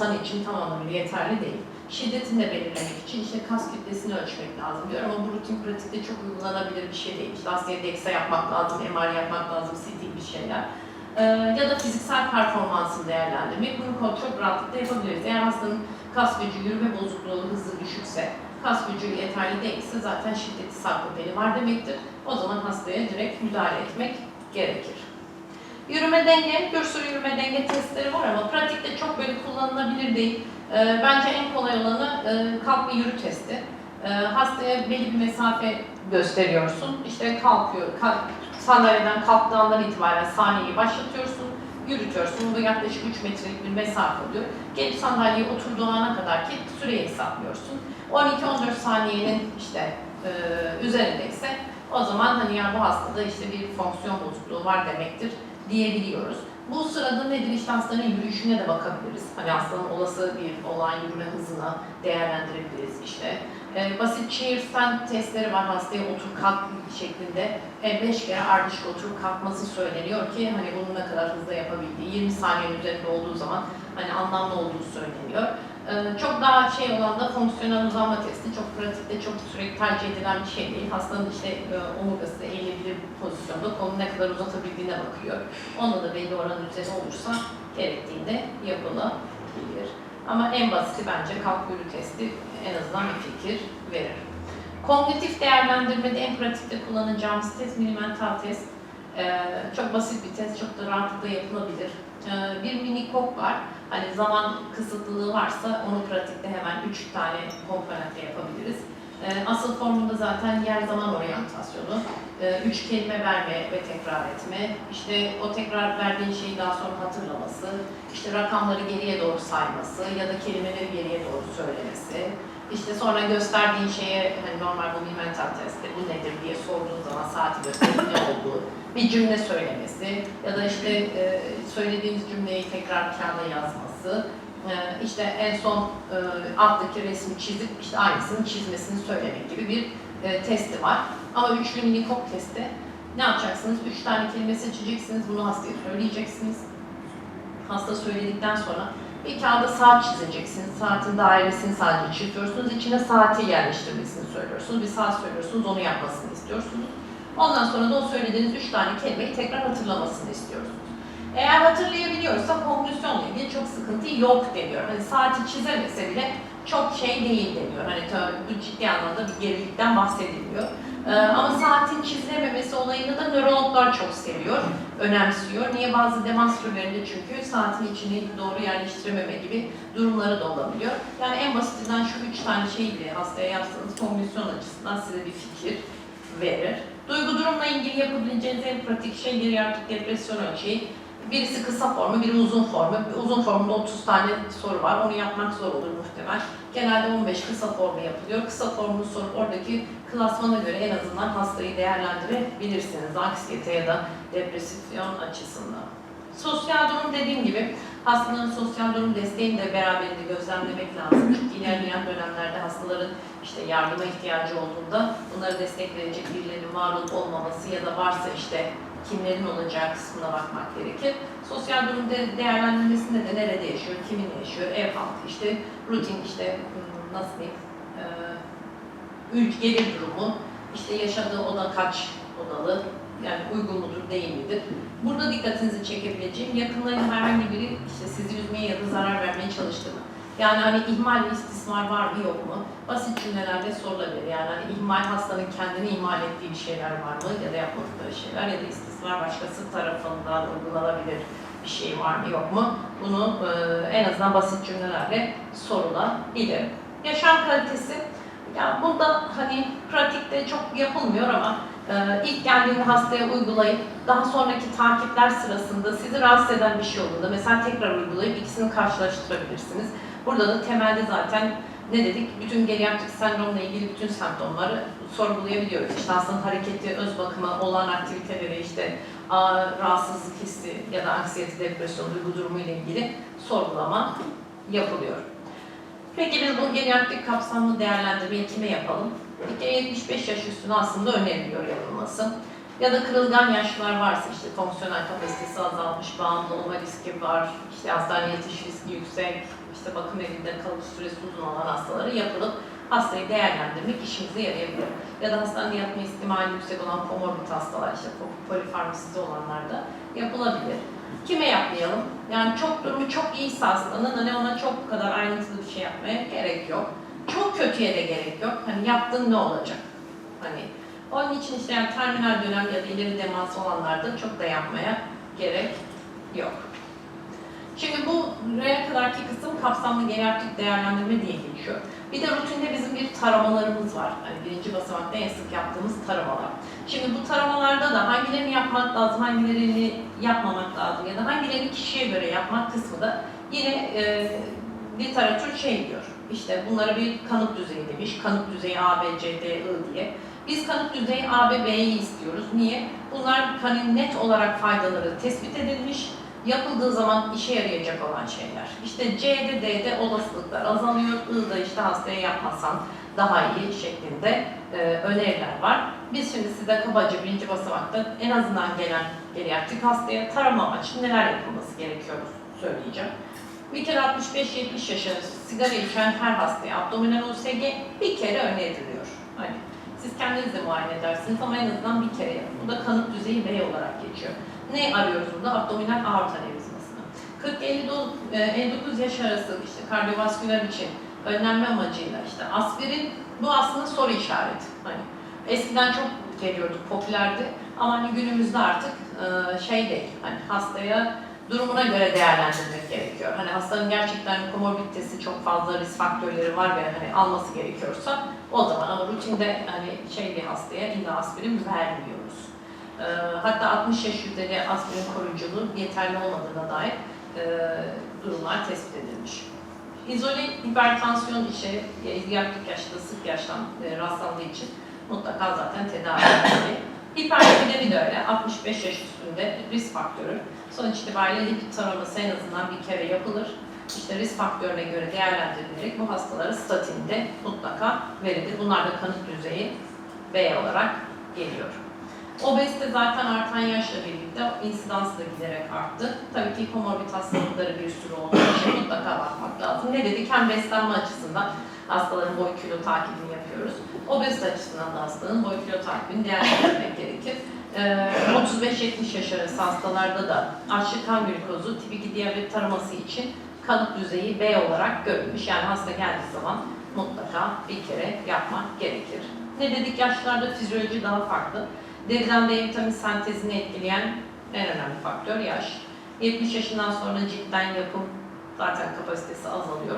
tanı için tam anlamıyla yeterli değil. Şiddetini de belirlemek için işte kas kütlesini ölçmek lazım diyor ama bu rutin pratikte çok uygulanabilir bir şey değil. İşte DEXA yapmak lazım, MR yapmak lazım, CT gibi şeyler. Ee, ya da fiziksel performansını değerlendirmek. Bunu çok rahatlıkla yapabiliriz. Eğer hastanın kas gücü, yürüme bozukluğu hızı düşükse, kas gücü yeterli değilse zaten şiddeti sarkopeni var demektir. O zaman hastaya direkt müdahale etmek gerekir. Yürüme denge, bir sürü yürüme denge testleri var ama pratikte çok böyle kullanılabilir değil. Ee, bence en kolay olanı e, kalk ve yürü testi. Ee, hastaya belli bir mesafe gösteriyorsun. İşte kalkıyor, kalk, sandalyeden kalktığından itibaren saniyeyi başlatıyorsun, yürütüyorsun. Bu yaklaşık 3 metrelik bir mesafe oluyor. Gelip sandalyeye oturduğu ana kadar ki süreyi hesaplıyorsun. 12-14 saniyenin işte e, üzerindeyse o zaman hani ya bu hastada işte bir fonksiyon bozukluğu var demektir diyebiliyoruz. Bu sırada nedir? İşte hastanın yürüyüşüne de bakabiliriz. Hani hastanın olası bir olan yürüme hızına değerlendirebiliriz işte. Ee, basit chair stand testleri var hastaya otur kalk şeklinde. 5 kere ardışık oturup kalkması söyleniyor ki hani bunu ne kadar hızlı yapabildiği 20 saniyenin üzerinde olduğu zaman hani anlamlı olduğu söyleniyor. Ee, çok daha şey olan da fonksiyonel uzanma testi çok pratikte çok sürekli tercih edilen bir şey değil. Hastanın işte e, omurgası eğilebilir pozisyonda kolunu ne kadar uzatabildiğine bakıyor. Onda da belli oranın üzeri olursa gerektiğinde yapılabilir. Ama en basiti bence kalk yürü testi en azından bir fikir verir. Kognitif değerlendirmede en pratikte kullanacağımız test minimental test. Ee, çok basit bir test, çok da rahatlıkla yapılabilir. Ee, bir mini kok var. Hani zaman kısıtlılığı varsa onu pratikte hemen 3 tane komponentle yapabiliriz. Ee, asıl formunda zaten yer zaman oryantasyonu, ee, üç kelime verme ve tekrar etme, işte o tekrar verdiğin şeyi daha sonra hatırlaması, işte rakamları geriye doğru sayması ya da kelimeleri geriye doğru söylemesi, işte sonra gösterdiğin şeye hani normal bu mental testte bu nedir diye sorduğun zaman saati gösterip ne olduğu, bir cümle söylemesi ya da işte e, söylediğimiz cümleyi tekrar kağıda yazması, e, işte en son e, alttaki resmi çizip işte aynısını çizmesini söylemek gibi bir e, testi var. Ama üçlü mini kop testi ne yapacaksınız? Üç tane kelime seçeceksiniz, bunu hastaya söyleyeceksiniz. Hasta söyledikten sonra bir kağıda saat çizeceksiniz. Saatin dairesini sadece çiziyorsunuz. İçine saati yerleştirmesini söylüyorsunuz. Bir saat söylüyorsunuz, onu yapmasını istiyorsunuz. Ondan sonra da o söylediğiniz üç tane kelimeyi tekrar hatırlamasını istiyorsunuz. Eğer hatırlayabiliyorsa konklüzyonla ilgili çok sıkıntı yok deniyor. Hani saati çizemese bile çok şey değil deniyor. Hani bu ciddi anlamda bir gerilikten bahsedilmiyor. Ee, ama saatin çizilememesi olayını da nörologlar çok seviyor, önemsiyor. Niye? Bazı demans türlerinde çünkü saatin içine doğru yerleştirememe gibi durumları da olabiliyor. Yani en basitinden şu üç tane şeyi hastaya yapsanız konglüsyon açısından size bir fikir verir. Duygu durumla ilgili yapabileceğiniz en pratik şey geriatrik depresyon ölçeği. Birisi kısa formu, biri uzun formu. Uzun formda 30 tane soru var. Onu yapmak zor olur muhtemel. Genelde 15 kısa formu yapılıyor. Kısa formunu sorup oradaki klasmana göre en azından hastayı değerlendirebilirsiniz. Anksiyete ya da depresyon açısından. Sosyal durum dediğim gibi hastanın sosyal durum desteğini de beraberinde gözlemlemek lazım. Çünkü ilerleyen dönemlerde hastaların işte yardıma ihtiyacı olduğunda bunları destek verecek birilerinin var olup olmaması ya da varsa işte kimlerin olacağı kısmına bakmak gerekir. Sosyal durum de- değerlendirmesinde de nerede yaşıyor, kiminle yaşıyor, ev halkı işte rutin işte hmm, nasıl diyeyim, eee, ülke gelir durumu, işte yaşadığı oda kaç odalı, yani uygun mudur, değil midir? Burada dikkatinizi çekebileceğim yakınların herhangi biri işte sizi üzmeye ya da zarar vermeye çalıştı mı? Yani hani ihmal ve istismar var mı yok mu? Basit cümlelerle sorulabilir. Yani hani ihmal hastanın kendini ihmal ettiği bir şeyler var mı ya da yapmadıkları şeyler ya da istismar başkası tarafından uygulanabilir bir şey var mı yok mu? Bunu e, en azından basit cümlelerle sorulabilir. Yaşam kalitesi, yani bunda hani pratikte çok yapılmıyor ama e, ilk geldiğinde hastaya uygulayıp daha sonraki takipler sırasında sizi rahatsız eden bir şey olduğunda mesela tekrar uygulayıp ikisini karşılaştırabilirsiniz. Burada da temelde zaten ne dedik? Bütün geriatrik sendromla ilgili bütün semptomları sorgulayabiliyoruz. İşte hastanın hareketi, öz bakımı, olan aktiviteleri, işte rahatsızlık hissi ya da anksiyete, depresyon, duygu durumu ile ilgili sorgulama yapılıyor. Peki biz bu geriatrik kapsamlı değerlendirmeyi kime yapalım? Bir kere 75 yaş üstüne aslında öneriliyor yapılması. Ya da kırılgan yaşlılar varsa işte fonksiyonel kapasitesi azalmış, bağımlı olma riski var, işte hastaneye yatış riski yüksek, işte bakım evinde kalış süresi uzun olan hastaları yapılıp hastayı değerlendirmek işimize yarayabilir. Ya da hastanede yatma ihtimali yüksek olan komorbid hastalar, işte polifarmasisi olanlarda yapılabilir. Kime yapmayalım? Yani çok durumu çok iyiyse hastanın hani ona çok kadar ayrıntılı bir şey yapmaya gerek yok. Çok kötüye de gerek yok. Hani yaptın ne olacak? Hani onun için işte yani terminal dönem ya da ileri demans olanlarda çok da yapmaya gerek yok. Şimdi bu buraya kadarki kısım kapsamlı geriatrik değerlendirme diye geçiyor. Bir de rutinde bizim bir taramalarımız var. Hani birinci basamakta en sık yaptığımız taramalar. Şimdi bu taramalarda da hangilerini yapmak lazım, hangilerini yapmamak lazım ya da hangilerini kişiye göre yapmak kısmı da yine e, literatür şey diyor. İşte bunlara bir kanıt düzeyi demiş. Kanıt düzeyi A, B, C, D, I diye. Biz kanıt düzeyi A, B, B'yi istiyoruz. Niye? Bunlar hani net olarak faydaları tespit edilmiş yapıldığı zaman işe yarayacak olan şeyler. İşte C'de, D'de olasılıklar azalıyor. I'da işte hastaya yapmasan daha iyi şeklinde e, öneriler var. Biz şimdi size kabaca birinci basamakta en azından gelen geriatrik hastaya tarama amaçlı neler yapılması gerekiyor söyleyeceğim. Bir kere 65-70 yaş arası sigara içen her hastaya abdominal USG bir kere öneriliyor. Hani siz kendiniz de muayene edersiniz ama en azından bir kere yapın. Bu da kanıt düzeyi B olarak geçiyor. Ne arıyoruz burada? Abdominal aort anevrizmasını. 40-59 yaş arası işte kardiyovasküler için önlenme amacıyla işte aspirin bu aslında soru işareti. Hani eskiden çok geliyorduk, popülerdi ama hani günümüzde artık e, şey değil. Hani hastaya durumuna göre değerlendirmek gerekiyor. Hani hastanın gerçekten komorbiditesi çok fazla risk faktörleri var ve hani alması gerekiyorsa o zaman ama rutinde hani şey bir hastaya illa aspirin vermiyoruz. Ee, hatta 60 yaş üzeri aspirin koruyuculuğu yeterli olmadığına dair e, durumlar tespit edilmiş. İzole hipertansiyon işe ileriki yaşta sık yaştan e, rastlandığı için mutlaka zaten tedavi edilmeli. Hiperlipidemi de öyle. 65 yaş üstünde risk faktörü. Sonuç itibariyle lipid taraması en azından bir kere yapılır. İşte risk faktörüne göre değerlendirilerek bu hastalara statinde mutlaka verilir. Bunlar da kanıt düzeyi B olarak geliyor. Obezite zaten artan yaşla birlikte insidans da giderek arttı. Tabii ki komorbid hastalıkları bir sürü olduğu için mutlaka bakmak lazım. Ne dedik? Hem beslenme açısından hastaların boy kilo takibini yapıyoruz. Obezite açısından da hastanın boy kilo takibini değerlendirmek gerekir. Ee, 35-70 yaş arası hastalarda da açlık kan glikozu tip 2 diyabet taraması için kanıt düzeyi B olarak görülmüş. Yani hasta geldiği zaman mutlaka bir kere yapmak gerekir. Ne dedik? Yaşlarda fizyoloji daha farklı. Deriden D vitamin sentezini etkileyen en önemli faktör yaş. 70 yaşından sonra ciltten yapım zaten kapasitesi azalıyor.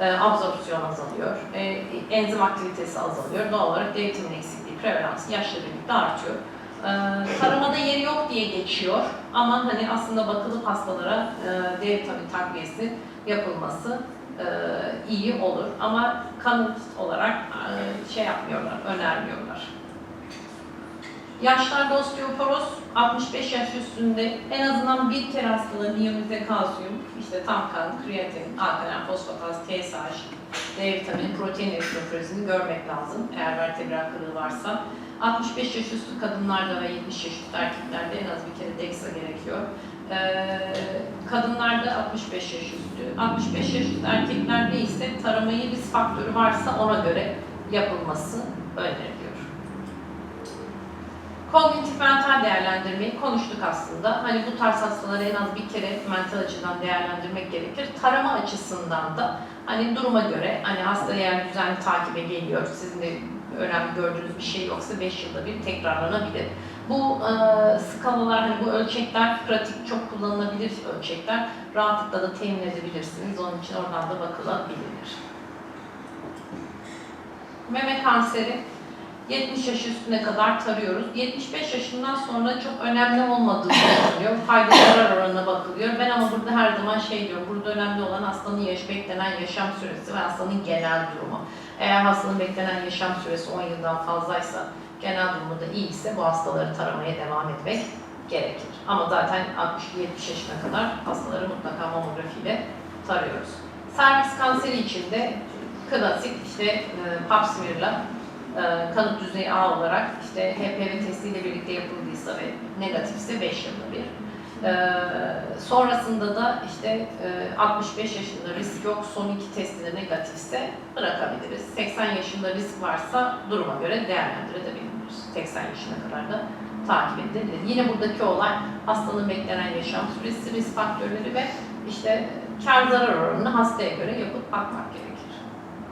E, absorpsiyon azalıyor. E, enzim aktivitesi azalıyor. Doğal olarak D vitamini eksikliği prevalansı yaşla birlikte artıyor. E, taramada yeri yok diye geçiyor ama hani aslında bakılıp hastalara e, D vitamini takviyesi yapılması e, iyi olur. Ama kanıt olarak e, şey yapmıyorlar, önermiyorlar. Yaşlarda osteoporoz 65 yaş üstünde en azından bir kere hastaların iyonize kalsiyum, işte tam kan, kreatin, alkalen, fosfataz, TSH, D vitamini, protein eritropoyetini görmek lazım eğer vertebral kırığı varsa. 65 yaş üstü kadınlarda ve 70 yaş üstü erkeklerde en az bir kere DEXA gerekiyor. Ee, kadınlarda 65 yaş üstü, 65 yaş üstü erkeklerde ise taramayı risk faktörü varsa ona göre yapılması öneriliyor. Kognitif mental değerlendirmeyi konuştuk aslında. Hani bu tarz hastaları en az bir kere mental açıdan değerlendirmek gerekir. Tarama açısından da hani duruma göre hani hasta eğer düzenli takibe geliyor, sizin de önemli gördüğünüz bir şey yoksa 5 yılda bir tekrarlanabilir. Bu e, skalalar, hani bu ölçekler pratik çok kullanılabilir ölçekler. Rahatlıkla da temin edebilirsiniz. Onun için oradan da bakılabilir. Meme kanseri 70 yaş üstüne kadar tarıyoruz. 75 yaşından sonra çok önemli olmadığı düşünülüyor. Fayda zarar oranına bakılıyor. Ben ama burada her zaman şey diyorum, burada önemli olan hastanın yaş, beklenen yaşam süresi ve hastanın genel durumu. Eğer hastanın beklenen yaşam süresi 10 yıldan fazlaysa, genel durumu da iyi ise bu hastaları taramaya devam etmek gerekir. Ama zaten 60-70 yaşına kadar hastaları mutlaka mamografiyle tarıyoruz. Servis kanseri için de klasik işte e, pap smear'la e, kanıt düzeyi A olarak işte HPV testiyle birlikte yapıldıysa ve negatifse 5 yılda bir. Ee, sonrasında da işte e, 65 yaşında risk yok, son iki testi de negatifse bırakabiliriz. 80 yaşında risk varsa duruma göre değerlendirebiliriz. 80 yaşına kadar da takip edilebilir. Yine buradaki olay hastanın beklenen yaşam süresi, risk faktörleri ve işte kar zarar oranını hastaya göre yapıp bakmak gerekir.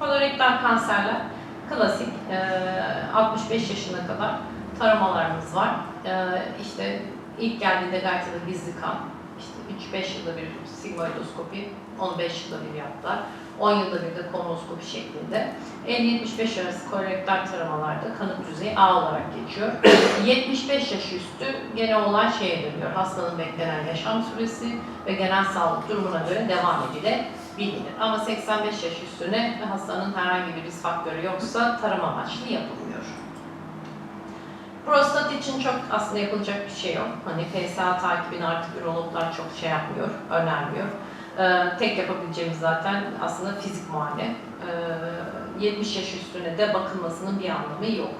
Kolorektal kanserler klasik e, 65 yaşına kadar taramalarımız var. E, işte ilk geldiğinde gayet de gizli kan, işte 3-5 yılda bir sigmoidoskopi, 15 yılda bir yaptılar. 10 yılda bir de kolonoskopi şeklinde. 50-75 arası kolorektal taramalarda kanıt düzeyi A olarak geçiyor. 75 yaş üstü gene olay şeye dönüyor. Hastanın beklenen yaşam süresi ve genel sağlık durumuna göre devam edilebilir. Ama 85 yaş üstüne hastanın herhangi bir risk faktörü yoksa tarama amaçlı yapılmıyor. Prostat için çok aslında yapılacak bir şey yok. Hani PSA takibini artık ürologlar çok şey yapmıyor, önermiyor. Ee, tek yapabileceğimiz zaten aslında fizik muayene. Ee, 70 yaş üstüne de bakılmasının bir anlamı yok.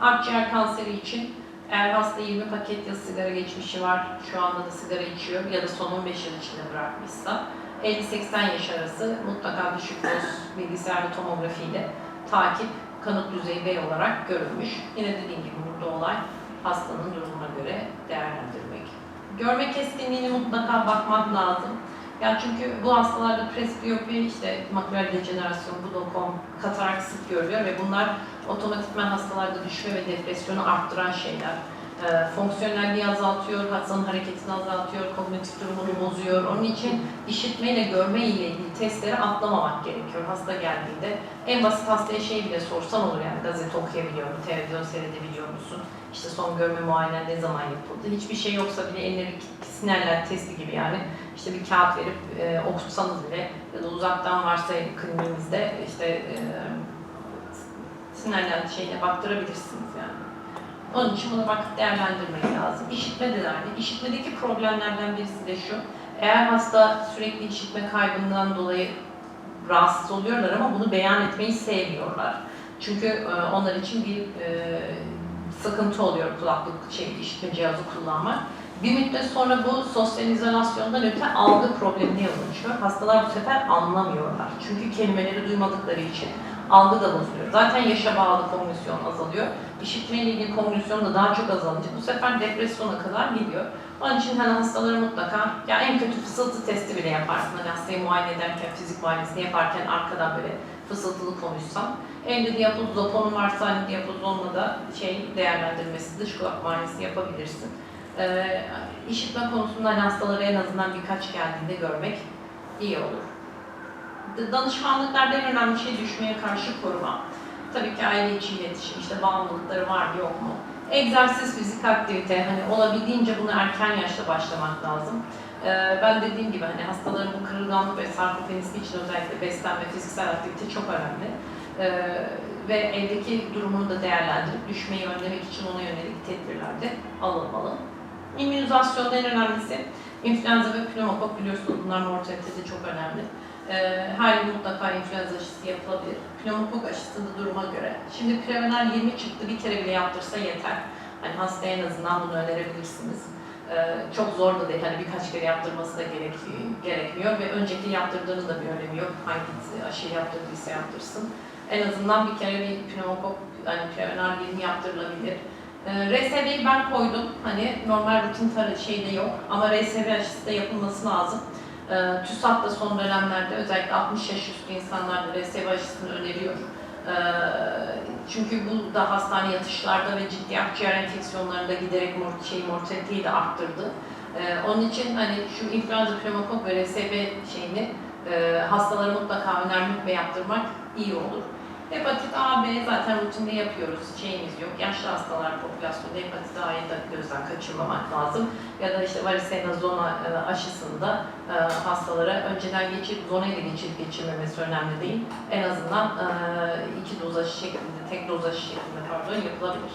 Akciğer kanseri için eğer hasta 20 paket ya sigara geçmişi var, şu anda da sigara içiyor ya da son 15 yıl içinde bırakmışsa 50-80 yaş arası mutlaka düşük doz bilgisayarlı tomografiyle takip kanıt düzeyi B olarak görülmüş. Yine dediğim gibi burada olay hastanın durumuna göre değerlendirmek. Görme keskinliğini mutlaka bakmak lazım. Yani çünkü bu hastalarda presbiyopi, işte maküler dejenerasyon, budokom, katarak sık görülüyor ve bunlar otomatikman hastalarda düşme ve depresyonu arttıran şeyler. E, fonksiyonelliği azaltıyor, hastanın hareketini azaltıyor, kognitif durumunu bozuyor. Onun için işitme ile görme ile ilgili testleri atlamamak gerekiyor hasta geldiğinde. En basit hastaya şey bile sorsan olur yani gazete okuyabiliyor mu, televizyon seyredebiliyor musun? İşte son görme muayenen ne zaman yapıldı? Hiçbir şey yoksa bile eline bir sinyaller testi gibi yani işte bir kağıt verip e, okutsanız bile ya da uzaktan varsa kliniğinizde işte e, sinyaller şeyine baktırabilirsiniz yani. Onun için buna bakıp değerlendirmek lazım. İşitme de yani. İşitmedeki problemlerden birisi de şu. Eğer hasta sürekli işitme kaybından dolayı rahatsız oluyorlar ama bunu beyan etmeyi sevmiyorlar. Çünkü e, onlar için bir e, sıkıntı oluyor kulaklık şey, işitme cihazı kullanmak. Bir müddet sonra bu sosyal izolasyondan öte algı problemine yol. Hastalar bu sefer anlamıyorlar. Çünkü kelimeleri duymadıkları için algı da bozuluyor. Zaten yaşa bağlı kognisyon azalıyor. İşitmeyle ilgili kognisyon da daha çok azalınca bu sefer depresyona kadar gidiyor. Onun için hani hastaları mutlaka, ya en kötü fısıltı testi bile yaparsın. Hani hastayı muayene ederken, fizik muayenesini yaparken arkadan böyle fısıltılı konuşsan. Elde diyapoz zoponun varsa hani diyapoz olmadan şey değerlendirmesi, dış kulak muayenesi yapabilirsin. Ee, işitme konusunda hani hastaları en azından birkaç geldiğinde görmek iyi olur. Danışmanlıklarda en önemli şey düşmeye karşı koruma. Tabii ki aile içi iletişim, işte bağımlılıkları var mı yok mu? Egzersiz, fizik aktivite, hani olabildiğince bunu erken yaşta başlamak lazım. Ee, ben dediğim gibi hani hastaların bu kırılganlık ve sarkopenisi için özellikle beslenme, fiziksel aktivite çok önemli. Ee, ve evdeki durumunu da değerlendirip düşmeyi önlemek için ona yönelik tedbirler de alınmalı. İmmünizasyonda en önemlisi influenza ve pneumokok biliyorsunuz bunlar mortalitede çok önemli. Ee, her yıl mutlaka influenza aşısı yapılabilir. Pneumokok aşısı da duruma göre. Şimdi Prevener 20 çıktı bir kere bile yaptırsa yeter. Hani hastaya en azından bunu önerebilirsiniz. Ee, çok zor da değil. Hani birkaç kere yaptırması da gerek, gerekmiyor ve önceki yaptırdığınız da bir önemi yok. Hangi aşıyı yaptırdıysa yaptırsın. En azından bir kere bir pneumokok, hani Prevener 20 yaptırılabilir. Ee, RSV'yi ben koydum. Hani normal rutin tarı şeyde yok ama RSV aşısı da yapılması lazım. Ee, TÜSAT da son dönemlerde özellikle 60 yaş üstü insanlarda RSV aşısını öneriyor. Ee, çünkü bu da hastane yatışlarda ve ciddi akciğer enfeksiyonlarında giderek mort şey, mortaliteyi de arttırdı. Ee, onun için hani şu influenza, pneumokok ve RSV şeyini e, hastalara mutlaka önermek ve yaptırmak iyi olur. Hepatit A, B zaten rutinde yapıyoruz. Şeyimiz yok. Yaşlı hastalar popülasyonunda hepatit A'yı da gözden kaçırmamak lazım. Ya da işte varisena zona e, aşısında e, hastalara önceden geçirip zona ile geçirip geçirmemesi önemli değil. En azından e, iki doz aşı şeklinde, tek doz aşı şeklinde pardon yapılabilir.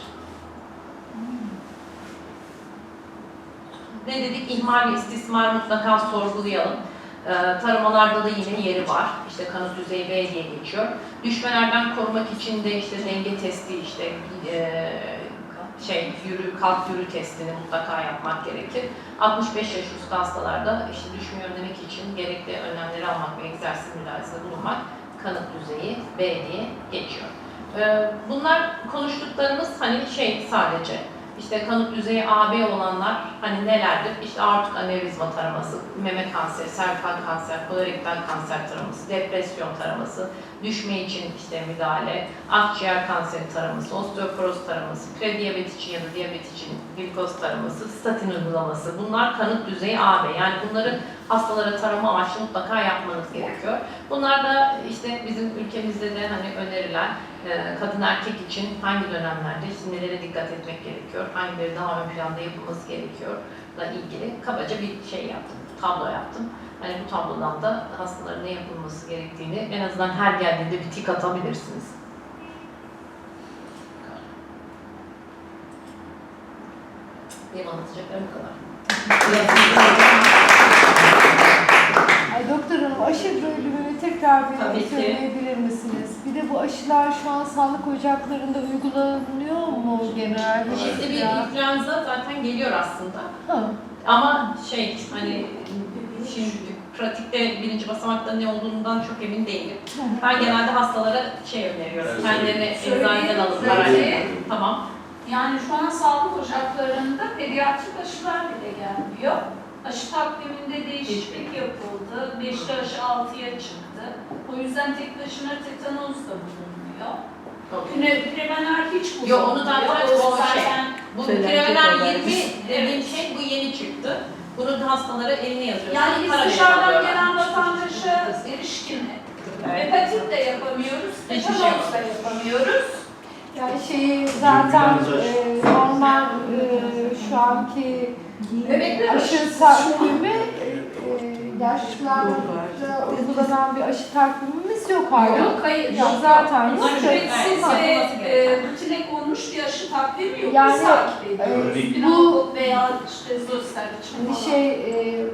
Ne dedik? İhmal ve istismar mutlaka sorgulayalım. Ee, taramalarda da yine yeri var. İşte kanıt düzeyi B diye geçiyor. Düşmelerden korumak için de işte denge testi, işte e, şey yürü, kalk yürü testini mutlaka yapmak gerekir. 65 yaş üstü hastalarda işte düşmeyi önlemek için gerekli önlemleri almak ve egzersiz müdahalesinde bulunmak kanıt düzeyi B diye geçiyor. Ee, Bunlar konuştuklarımız hani şey sadece işte kanıt düzeyi AB olanlar hani nelerdir? İşte aortik anevrizma taraması, meme kanseri, servikal kanser, kolorektal kanser taraması, depresyon taraması, düşme için işte müdahale, akciğer kanseri taraması, osteoporoz taraması, prediyabet için ya da diyabet için glikoz taraması, statin uygulaması. Bunlar kanıt düzeyi AB. Yani bunları hastalara tarama amaçlı mutlaka yapmanız gerekiyor. Bunlar da işte bizim ülkemizde de hani önerilen e, kadın erkek için hangi dönemlerde nelere dikkat etmek gerekiyor, hangileri daha ön planda yapılması gerekiyor ilgili kabaca bir şey yaptım, tablo yaptım. Hani bu tablodan da hastaların ne yapılması gerektiğini en azından her geldiğinde bir tik atabilirsiniz. Benim anlatacaklarım bu kadar. Ay doktor hanım aşı bölümünü tekrar bir Tabii ki. Söyleyebilir misiniz? Bir de bu aşılar şu an sağlık ocaklarında uygulanıyor mu genel? Şimdi bir influenza zaten geliyor aslında. Ha, Ama şey hani şimdi pratikte birinci basamakta ne olduğundan çok emin değilim. Ben genelde hastalara şey öneriyorum. Evet, Kendilerini söyleyeyim. eczaneden alın. Söyleyeyim. Tamam. Yani şu an sağlık ocaklarında pediatrik aşılar bile gelmiyor. Aşı takviminde değişiklik yapıldı. Beşli aşı 6'ya çıktı. O yüzden tek başına tetanoz da bulunmuyor. Pre prevener hiç Yo, bulunmuyor. onu zaten O şey. zaten Bu haber. 20 dediğim şey bu yeni çıktı. Bunu da hastalara eline yazıyorsunuz. yani biz dışarıdan gelen vatandaşa erişkini Evet. hepatit de yapamıyoruz, şey tetanoz da yapamıyoruz. Yani şeyi zaten e, normal e, şu anki Bebekler aşı takvimi e, e, yaşlılarda uygulanan bir aşı takvimimiz yok hala. Yok hayır. Ya yok, zaten yok. Tamam. ve e, rutine konmuş bir aşı takvimi yok. Yani, Biz takip ediyoruz. e, Binalog veya işte zoster için falan. şey e,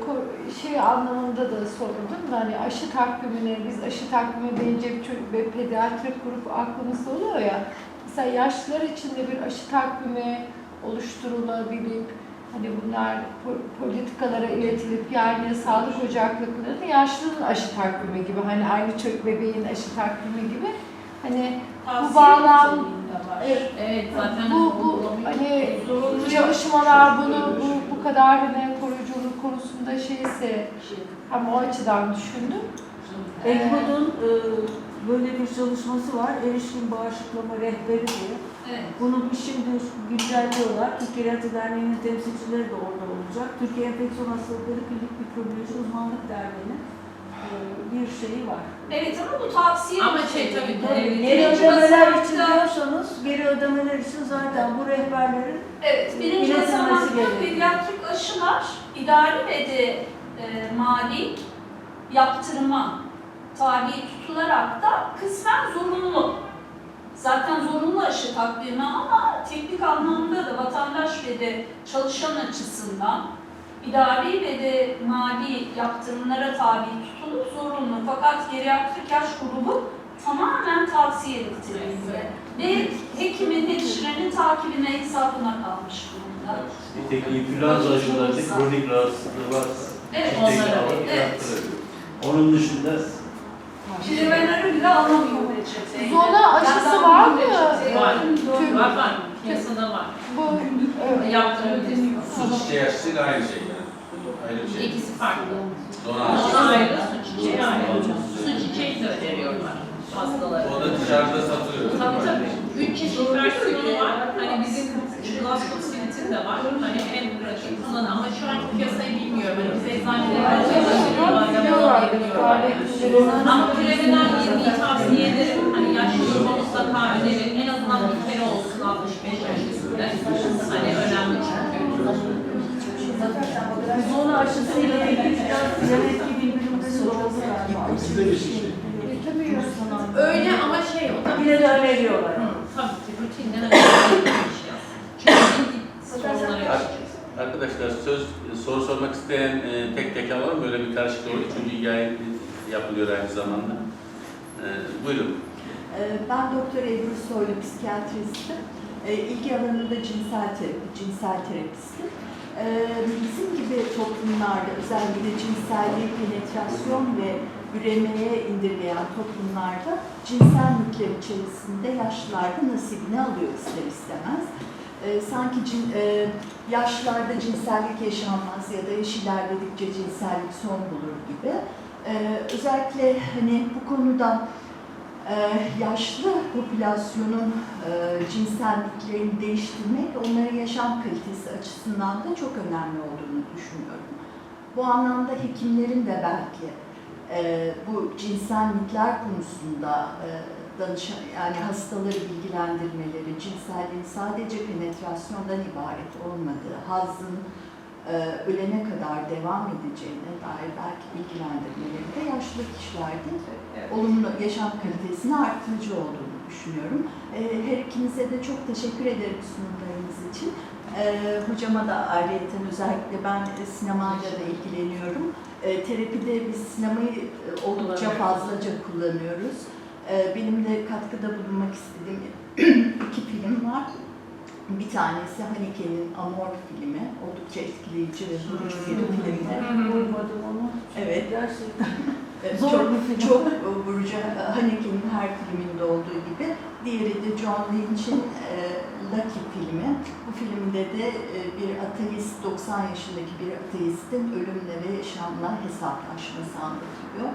şey anlamında da sordum da hani aşı takvimine biz aşı takvimi deyince çocuk ve pediatrik grup aklımızda oluyor ya. Mesela yaşlılar için de bir aşı takvimi oluşturulabilip hani bunlar po- politikalara iletilip yani sağlık ocaklarında da yaşlının aşı takvimi gibi hani aynı çocuk bebeğin aşı takvimi gibi hani Tavsiye bağlam- niteliğinde var. e, Evet zaten bu bu hani çalışmalar bunu bu, bu kadar hani koruyuculuk konusunda şeyse ama o açıdan düşündüm. ECMOD'un e, böyle bir çalışması var. Erişkin bağışıklama rehberi diye. Evet. Bunu şimdi güncelliyorlar. Türkiye Rehati Derneği'nin temsilcileri de orada olacak. Türkiye Enfeksiyon Hastalıkları Klinik Mikrobiyoloji Uzmanlık Derneği'nin e, bir şeyi var. Evet ama bu tavsiye Ama şey niteliğinde. tabii, Tabii, Evet, geri ödemeler için diyorsanız, geri ödemeler için zaten bu rehberlerin Evet, birinci basamakta pediatrik aşılar idari ve de e, mali yaptırıma tabi tutularak da kısmen zorunlu. Zaten zorunlu aşı takvimi ama teknik anlamda da vatandaş ve de çalışan açısından idari ve de mali yaptırımlara tabi tutulup zorunlu. Fakat geriatrik yaş grubu tamamen tavsiye niteliğinde ve hekimin, hemşirenin takibine, hesabına kalmış durumda. Nitekim influenza aşılarında kronik rahatsızlığı varsa Evet, alıp evet. Onun dışında Primenörü bile alamıyor reçeteyle. Zona aşısı Ben var daha mı? reçeteyi Var. aldım, doğru. Var var. Piyasada var. Bu evet. Yaptırabilirsiniz. Su çiçeği aşısıyla aynı şey yani. Aynı şey. İkisi farklı. Dona Ona ayrı, su çiçeği ayrı. Su çiçeği de öneriyorlar hastalara. O da dışarıda satılıyor. Tabii tabii. Üç çeşit versiyonu var. Hani bizim Glasgow de var. Hani en pratik kullanı ama şu an piyasayı bilmiyorum. Hani biz eczanelerde Biliyorlar, çalışıyorlar. Ama Preve'den 20'yi tavsiye ederim. Hani yaşlı mutlaka önerin. En azından bir kere olsun 65 yaş üstünde. Hani önemli çünkü. zona aşısı ile ilgili biraz demek ki bildirimleri oldu galiba. Getirmiyoruz. Öyle ama şey o da Yine de öneriyorlar. Tabii ki rutinden bir şey aslında. Çünkü ciddi sorunlara yaşayacağız. Arkadaşlar söz soru sormak isteyen e, tek tek alalım böyle bir karışıklık oluyor çünkü yayın yapılıyor aynı zamanda. E, buyurun. Ee, Ben Doktor Ebru Soylu, psikiyatristim. Ee, İlgi alanında cinsel terapi, cinsel terapistim. Ee, Bizim gibi toplumlarda özellikle cinselliği penetrasyon ve üremeye indirgeyen toplumlarda cinsel mülkler içerisinde yaşlılarda nasibini alıyor ister istemez. Ee, Sanki cin, e, yaşlılarda cinsellik yaşanmaz ya da yaş ilerledikçe cinsellik son bulur gibi. Ee, Özellikle hani bu konuda ee, yaşlı popülasyonun e, cinselliklerini değiştirmek onların yaşam kalitesi açısından da çok önemli olduğunu düşünüyorum. Bu anlamda hekimlerin de belki e, bu cinsellikler konusunda e, danışan, yani hastaları bilgilendirmeleri, cinselliğin sadece penetrasyondan ibaret olmadığı, hazzın e, ölene kadar devam edeceğine dair belki bilgilendirmeleri de yaşlı kişilerde Evet. olumlu yaşam kalitesini arttırıcı olduğunu düşünüyorum. Ee, Her ikinize de çok teşekkür ederim sunumlarınız için. Ee, Hocama da ayrıyeten özellikle ben sinemayla da ilgileniyorum. Ee, Terapide biz sinemayı e, oldukça fazlaca kullanıyoruz. Ee, Benim de katkıda bulunmak istediğim iki film var. Bir tanesi Haneke'nin Amor filmi. Oldukça etkileyici ve vurucu bir filmdi. Uymadım onu. Evet. Gerçekten. Zor çok, bir film. çok vurucu. Haneke'nin her filminde olduğu gibi. Diğeri de John Lynch'in e, Lucky filmi. Bu filmde de e, bir ateist, 90 yaşındaki bir ateistin ölümle ve yaşamla hesaplaşması anlatılıyor.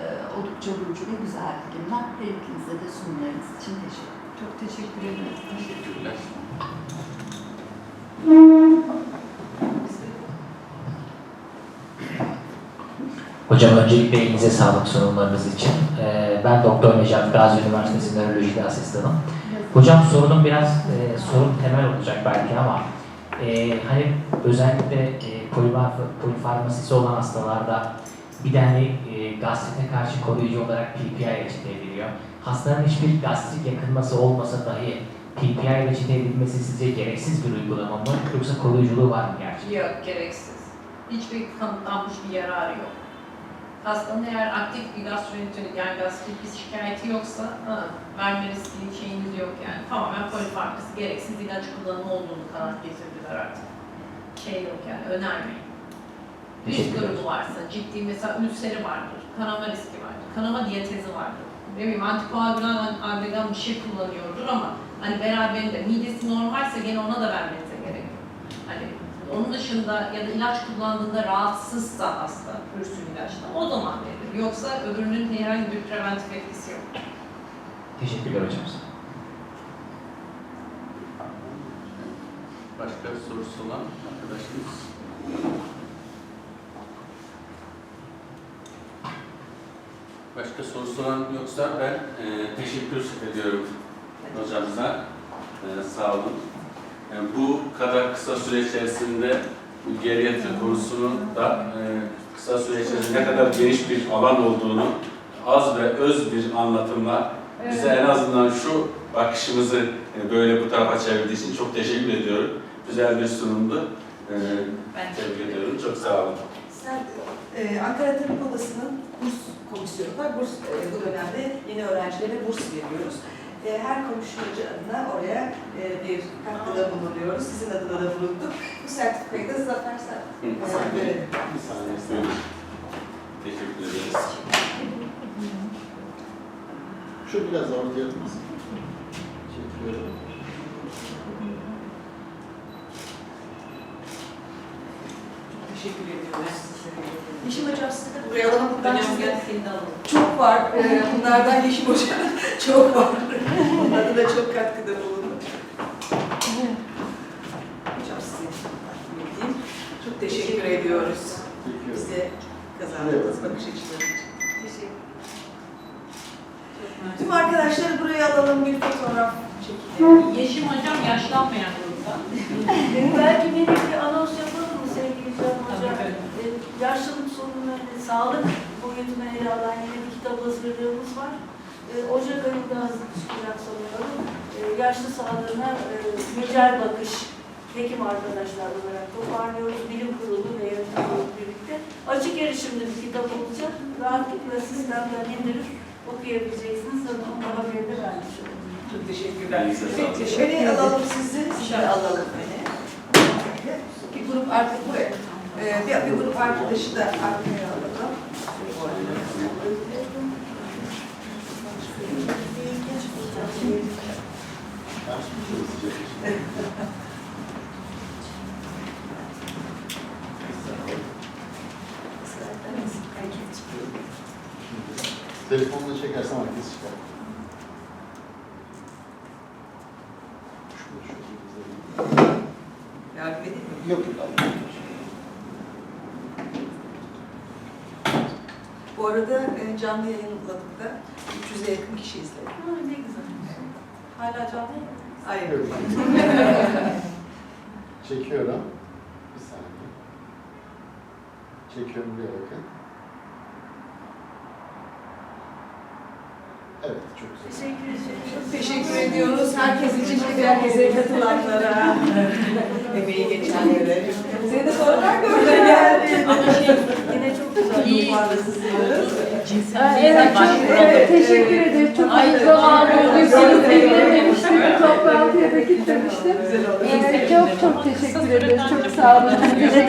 E, oldukça vurucu ve güzel filmler. Her ikinize de sunumlarınız için teşekkür ederim. Çok teşekkür ederim. Teşekkürler. Hocam öncelikle elinize sağlık sunumlarınız için. Ee, ben Doktor Necat Gazi Üniversitesi Nöroloji Asistanım. Hocam sorunum biraz e, sorun temel olacak belki ama e, hani özellikle e, polifarm- polifarmasisi olan hastalarda bir de hani e, gastrite karşı koruyucu olarak PPI reçete ediliyor. Hastanın hiçbir gastrik yakınması olmasa dahi PPI reçete edilmesi sizce gereksiz bir uygulama mı yoksa koruyuculuğu var mı gerçekten? Yok, gereksiz. Hiçbir kanıtlanmış bir yararı yok. Hastanın eğer aktif bir gastroenterit yani gastrik bir şikayeti yoksa ha, verme riski şeyiniz yok yani. Tamamen polifarması gereksiz ilaç kullanımı olduğunu kanaat getirdiler artık. Şey yok yani önermeyin. Risk grubu varsa, ciddi mesela ülseri vardır, kanama riski vardır, kanama diyatezi vardır. Ne bileyim antikoagülan, agregan bir şey kullanıyordur ama hani beraberinde midesi normalse gene ona da vermenize gerek yok. Hani onun dışında ya da ilaç kullandığında rahatsızsa hasta pürsün ilaçla o zaman verilir. Yoksa öbürünün herhangi bir preventif etkisi yok. Teşekkürler hocam. Başka sorusu olan arkadaşımız? Başka sorusu olan yoksa ben e, teşekkür ediyorum hocamıza. E, sağ olun. Yani bu kadar kısa süre içerisinde bu geriatri konusunun da e, kısa süre içerisinde ne kadar geniş bir alan olduğunu az ve öz bir anlatımla bize en azından şu bakışımızı e, böyle bu tarafa çevirdiği için çok teşekkür ediyorum. Güzel bir sunumdu. E, Ben Tebrik ediyorum. Çok sağ olun. Sen, e, Ankara Tabip Odası'nın burs komisyonu var. Burs, e, bu dönemde yeni öğrencilere burs veriyoruz. E, her konuşmacı adına oraya e, bir katkıda bulunuyoruz. Sizin adına da bulunduk. Bu sertifikayı da Zafer. Sen verelim. Bir saniye. Buyurun. Teşekkür ederiz. Şu biraz ortaya atmasın. Teşekkür ederim. Teşekkür ediyoruz. Yeşim Hocam sizi de buraya alalım. Buradan size çok var. E, bunlardan Yeşim Hocam çok var. Onlarda da çok katkıda bulundu. Hocam size bildiğim çok teşekkür ediyoruz. Teşekkür. Bize kazandığınız bakış açıları için. Tüm arkadaşları buraya alalım bir fotoğraf çekelim. Yeşim hocam yaşlanmayan grupta. Belki minik bir anons yapalım mı sevgili Can Hocam? Tabii, Yaşlılık sorunları, sağlık boyutuna ele alan yeni bir kitap hazırlığımız var. Ee, Ocak ayında hazır çıkacak sanıyorum. Ee, Yaşlı sağlığına e, güncel bakış hekim arkadaşlar olarak toparlıyoruz. Bilim kurulu ve yönetim kurulu birlikte. Açık erişimli bir kitap olacak. Rahatlıkla sistemden indirip okuyabileceksiniz. Sana onu haberi de vermiş oldum. Çok teşekkürler. Elinize sağlık. Beni alalım sizi, sizi de alalım beni. Bir grup artık buraya. Ee, bir, bir grup arkadaşı da arkaya alalım. Telefonla çekersen herkes çıkar. Yardım edeyim mi? Yok yok. Bu arada e, canlı yayınladık da 300'e yakın kişi izledi. Ha, ne güzel. Hala canlı mı? Hayır. Çekiyorum. Bir saniye. Çekiyorum buraya bakın. Evet, çok güzel. Teşekkür ederim. Teşekkür ediyoruz. Herkes için herkese katılanlara, emeği geçenlere. Seni de sonradan gördüm yani. Ama şey, Yine çok Aa, Evet, çok evet, teşekkür ederim. Çok Ay, iyi zaman oldu. ay, Seni ay, beklememiştim. Toplantıya da gitmemiştim. Ee, çok çok teşekkür ederim. Çok sağ olun.